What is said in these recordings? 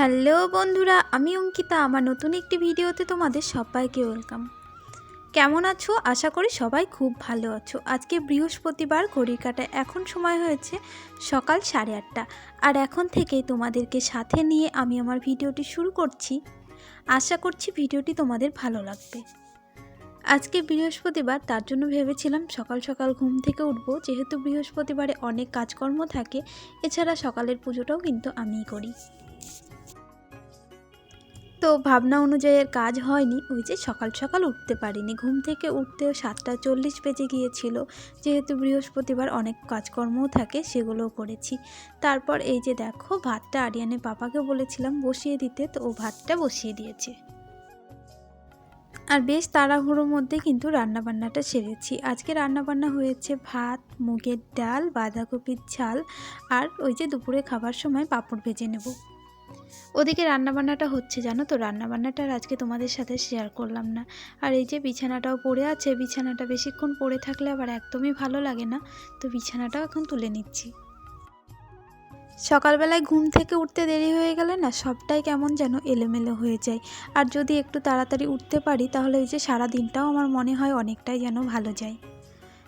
Hello বন্ধুরা, আমি অঙ্কিতা। আমার নতুন একটি ভিডিওতে তোমাদের সবাইকে ওয়েলকাম। কেমন আছো? আশা করি সবাই খুব ভালো আছো। আজকে বৃহস্পতিবার, ঘড়ির কাটায় এখন সময় হয়েছে সকাল সাড়ে আটটা। আর এখন থেকেই তোমাদেরকে সাথে নিয়ে আমি আমার ভিডিওটি শুরু করছি। আশা করছি ভিডিওটি তোমাদের ভালো লাগবে। আজকে বৃহস্পতিবার, তার জন্য ভেবেছিলাম সকাল সকাল ঘুম থেকে উঠবো। যেহেতু বৃহস্পতিবারে অনেক কাজকর্ম থাকে, এছাড়া সকালের পুজোটাও কিন্তু আমিই করি। তো ভাবনা অনুযায়ী কাজ হয়নি। ওই যে সকাল সকাল উঠতে পারিনি। ঘুম থেকে উঠতেও সাতটা চল্লিশ বেজে গিয়েছিল। যেহেতু বৃহস্পতিবার অনেক কাজকর্মও থাকে, সেগুলোও করেছি। তারপর এই যে দেখো, ভাতটা আরিয়ানে পাপাকে বলেছিলাম বসিয়ে দিতে, তো ও ভাতটা বসিয়ে দিয়েছে। আর বেশ তাড়াহুড়োর মধ্যে কিন্তু রান্নাবান্নাটা সেরেছি। আজকে রান্নাবান্না হয়েছে ভাত, মুগের ডাল, বাঁধাকপির ঝাল, আর ওই যে দুপুরে খাবার সময় পাঁপড় ভেজে নেব। ওদিকে রান্নাবান্নাটা হচ্ছে, জানো তো? রান্নাবান্নাটা আর আজকে তোমাদের সাথে শেয়ার করলাম না। আর এই যে বিছানাটাও পড়ে আছে, বিছানাটা বেশিক্ষণ পড়ে থাকলে আবার একদমই ভালো লাগে না। তো বিছানাটাও এখন তুলে নিচ্ছি। সকালবেলায় ঘুম থেকে উঠতে দেরি হয়ে গেলে না সবটাই কেমন যেন এলোমেলো হয়ে যায়। আর যদি একটু তাড়াতাড়ি উঠতে পারি, তাহলে ওই যে সারা দিনটাও আমার মনে হয় অনেকটাই যেন ভালো যায়।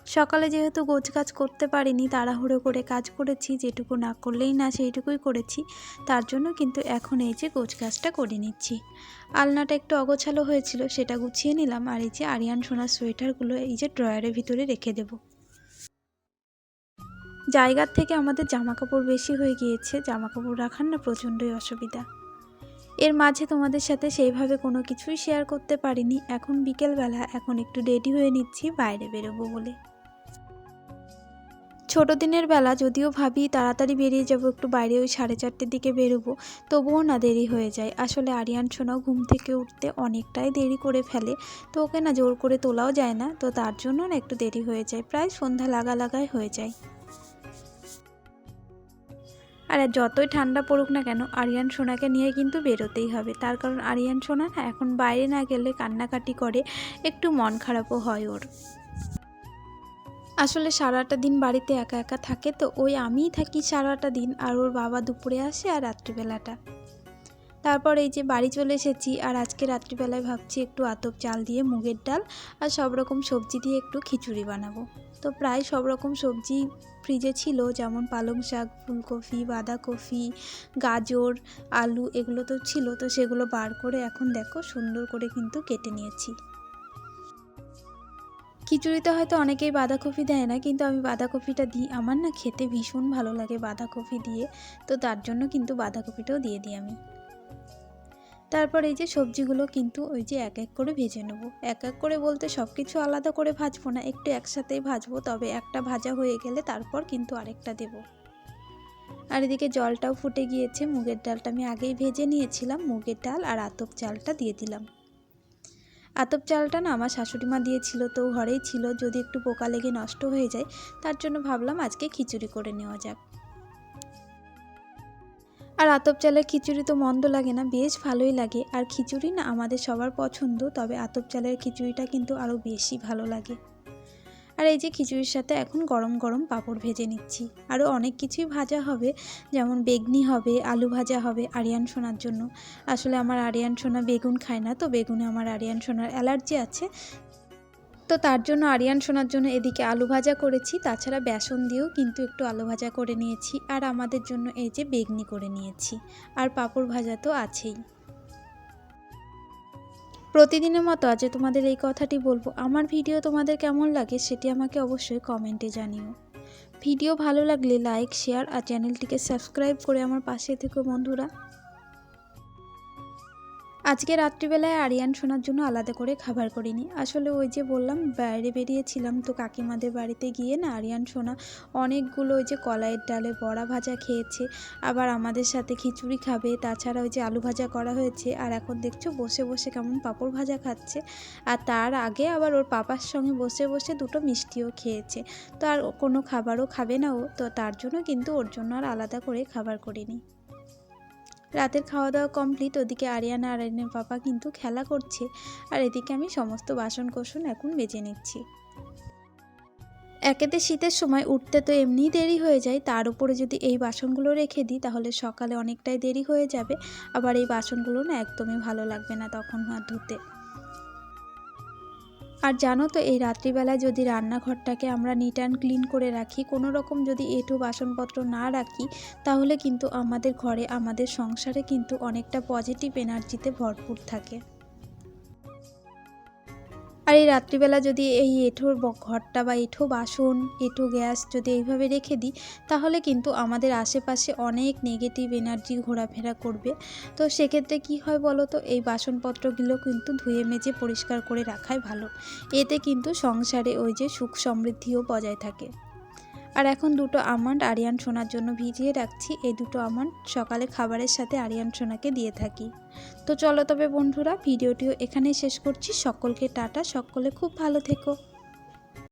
সকালে যেহেতু গোছ কাজ করতে পারিনি, তাড়াহুড়ো করে কাজ করেছি, যেটুকু না করলেই না সেইটুকুই করেছি, তার জন্য কিন্তু এখন এই যে গোছ কাজটা করে নিচ্ছি। আলনাটা একটু অগোছালো হয়েছিল, সেটা গুছিয়ে নিলাম, আর এই যে আরিয়ান সোনার সোয়েটারগুলো এই যে ড্রয়ারের ভিতরে রেখে দেব। জায়গার থেকে আমাদের জামা কাপড় বেশি হয়ে গিয়েছে জামা কাপড় রাখার না প্রচণ্ডই অসুবিধা। এর মাঝে তোমাদের সাথে সেইভাবে কোনো কিছুই শেয়ার করতে পারিনি, এখন বিকেলবেলা, এখন একটু রেডি হয়ে নিচ্ছি, বাইরে বেরোবো বলে। ছোট দিনের বেলা যদিও ভাবি তাড়াতাড়ি বেরিয়ে যাব, একটু বাইরে ওই সাড়ে চারটের দিকে বেরোবো, তবুও না দেরি হয়ে যায়। আসলে আরিয়ান সোনাও ঘুম থেকে উঠতে অনেকটাই দেরি করে ফেলে, তো ওকে না জোর করে তোলাও যায় না, তো তার জন্য না একটু দেরি হয়ে যায়, প্রায় সন্ধ্যা লাগা লাগাই হয়ে যায়। আর যতই ঠান্ডা পড়ুক না কেন, আরিয়ান সোনাকে নিয়ে কিন্তু বেরোতেই হবে। তার কারণ আরিয়ান সোনা না এখন বাইরে না গেলে কান্নাকাটি করে, একটু মন খারাপও হয় ওর। আসলে সারাটা দিন বাড়িতে একা একা থাকে তো ওই আমিই থাকি সারাটা দিন আর ওর বাবা দুপুরে আসে আর রাত্রিবেলাটা। তারপর এই যে বাড়ি চলে এসেছি আর আজকে রাত্রিবেলায় ভাবছি একটু আতপ চাল দিয়ে মুগের ডাল আর সব রকম সবজি দিয়ে একটু খিচুড়ি বানাবো। তো প্রায় সব রকম সবজি ফ্রিজে ছিল যেমন পালং শাক, ফুলকপি, বাঁধাকপি, গাজর, আলু এগুলো তো ছিল, তো সেগুলো বার করে এখন দেখো সুন্দর করে কিন্তু কেটে নিয়েছি। খিচুড়িতে হয়তো অনেকেই বাঁধাকপি দেয় না, কিন্তু আমি বাঁধাকপিটা দিই। আমার না খেতে ভীষণ ভালো লাগে বাঁধাকপি দিয়ে, তো তার জন্য কিন্তু বাঁধাকপিটাও দিয়ে দিই আমি। তারপর এই যে সবজিগুলো কিন্তু ওই যে এক এক করে ভেজে নেব। এক এক করে বলতে সব কিছু আলাদা করে ভাজবো না, একটু একসাথেই ভাজবো, তবে একটা ভাজা হয়ে গেলে তারপর কিন্তু আরেকটা দেব। আর এদিকে জলটাও ফুটে গিয়েছে, মুগের ডালটা আমি আগেই ভেজে নিয়েছিলাম, মুগের ডাল আর আতপ চালটা দিয়ে দিলাম। আতপ চালটা না আমার শাশুড়ি মা দিয়েছিল, তো ঘরেই ছিল। যদি একটু পোকা লেগে নষ্ট হয়ে যায়, তার জন্য ভাবলাম আজকে খিচুড়ি করে নেওয়া যাক। আর আতপ চালের খিচুড়ি তো মন্দ লাগে না, বেশ ভালোই লাগে। আর খিচুড়ি না আমাদের সবার পছন্দ, তবে আতপ চালের খিচুড়িটা কিন্তু আরও বেশি ভালো লাগে। আর এই যে খিচুড়ির সাথে এখন গরম গরম পাঁপড় ভেজে নিচ্ছি। আরও অনেক কিছুই ভাজা হবে, যেমন বেগনি হবে, আলু ভাজা হবে, আরিয়ান সোনার জন্য। আসলে আমার আরিয়ান সোনা বেগুন খায় না, তো বেগুনে আমার আরিয়ান সোনার অ্যালার্জি আছে। তো তার জন্য আরিয়ান সোনার জন্য এদিকে আলু ভাজা করেছি, তাছাড়া বেসন দিয়েও কিন্তু একটু আলু ভাজা করে নিয়েছি। আর আমাদের জন্য এই যে বেগনি করে নিয়েছি। আর পাঁপড় ভাজা তো আছেই। প্রতিদিনের মতো আজ তোমাদের এই কথাটি বলব। আমার ভিডিও তোমাদের কেমন লাগে সেটি আমাকে অবশ্যই কমেন্টে জানিও। ভিডিও ভালো লাগলে লাইক, শেয়ার আর চ্যানেলটিকে সাবস্ক্রাইব করে আমার পাশে থেকো বন্ধুরা। আজকে রাত্রিবেলায় আরিয়ান শোনার জন্য আলাদা করে খাবার করিনি। আসলে ওই যে বললাম, বাইরে বেরিয়েছিলাম তো কাকিমাদের বাড়িতে গিয়ে না আরিয়ান সোনা অনেকগুলো ওই যে কলাইয়ের ডালে বড়া ভাজা খেয়েছে, আবার আমাদের সাথে খিচুড়ি খাবে, তাছাড়া ওই যে আলু ভাজা করা হয়েছে, আর এখন দেখছ বসে বসে কেমন পাঁপড় ভাজা খাচ্ছে। আর তার আগে আবার ওর পাপার সঙ্গে বসে বসে দুটো মিষ্টিও খেয়েছে। তো আর কোনো খাবারও খাবে না ও, তো তার জন্য কিন্তু ওর জন্য আর আলাদা করে খাবার করিনি। রাতের খাওয়া দাওয়া কমপ্লিট ওদিকে আরিয়ানা আরিয়ানের পাপা কিন্তু খেলা করছে। আর এদিকে আমি সমস্ত বাসন কোসন এখন বেজে নিচ্ছি। একেতে শীতের সময় উঠতে তো এমনি দেরি হয়ে যায়। তার উপরে যদি এই বাসনগুলো রেখে দিই, তাহলে সকালে অনেকটাই দেরি হয়ে যাবে। আবার এই বাসনগুলো না একদমই ভালো লাগবে না তখন আর ধুতে। আর জানো তো, এই রাত্রিবেলায় যদি রান্নাঘরটাকে আমরা নিট অ্যান্ড ক্লিন করে রাখি, কোনো রকম যদি এঁঠো বাসনপত্র না রাখি, তাহলে কিন্তু আমাদের ঘরে, আমাদের সংসারে কিন্তু অনেকটা পজিটিভ এনার্জিতে ভরপুর থাকে। আর এই রাত্রিবেলা যদি এই এঁঠোর ঘরটা বা এঁঠো বাসন, এঁঠো গ্যাস যদি এইভাবে রেখে দিই, তাহলে কিন্তু আমাদের আশেপাশে অনেক নেগেটিভ এনার্জি ঘোরাফেরা করবে। তো সেক্ষেত্রে কি হয় বলো তো এই বাসনপত্রগুলো কিন্তু ধুয়ে মেজে পরিষ্কার করে রাখাই ভালো। এতে কিন্তু সংসারে ওই যে সুখ সমৃদ্ধিও বজায় থাকে। আর এখন দুটো আমন্ড আরিয়ান সোনার জন্য ভিজিয়ে রাখছি। এই দুটো আমন্ড সকালে খাবারের সাথে আরিয়ান সোনাকে দিয়ে থাকি। তো চলো তবে বন্ধুরা, ভিডিওটিও এখানেই শেষ করছি। সকলকে টাটা, সকলে খুব ভালো থেকো।